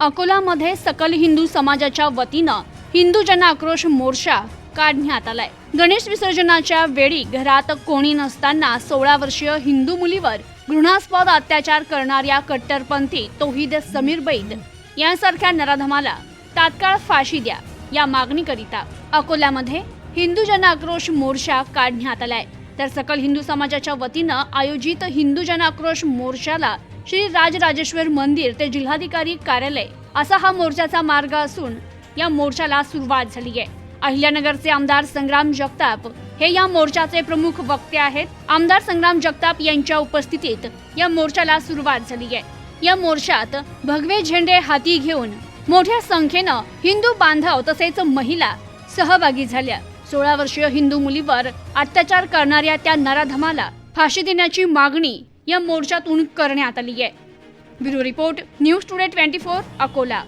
अकोलामध्ये सकल हिंदू समाजाच्या वतीनं हिंदू जन आक्रोश मोर्चा काढण्यात आलाय. गणेश विसर्जनाच्या वेळी घरात कोणी नसताना सोळा वर्षीय हिंदू मुलीवर घृणास्पद अत्याचार करणाऱ्या कट्टरपंथी तोहिद समीर बैद यांसारख्या नराधमाला तात्काळ फाशी द्या या मागणीकरिता अकोल्यामध्ये हिंदू जन आक्रोश मोर्चा काढण्यात आलाय. तर सकल हिंदू समाजाच्या वतीनं आयोजित हिंदू जन आक्रोश मोर्चाला श्री राजराजेश्वर मंदिर ते जिल्हाधिकारी कार्यालय असा हा मोर्चाचा मार्ग असून या मोर्चाला सुरुवात झाली आहे. अहिल्यानगरचे आमदार संग्राम जगताप हे या मोर्चाचे प्रमुख वक्ते आहेत. आमदार संग्राम जगताप यांच्या उपस्थितीत या मोर्चाला सुरुवात झाली आहे. या मोर्चात भगवे झेंडे हाती घेऊन मोठ्या संख्येनं हिंदू बांधव तसेच महिला सहभागी झाल्या. सोळा वर्षीय हिंदू मुलीवर अत्याचार करणाऱ्या त्या नराधमाला फाशी देण्याची मागणी या मोर्चातून करण्यात आली आहे. Bureau report news today twenty four Akola.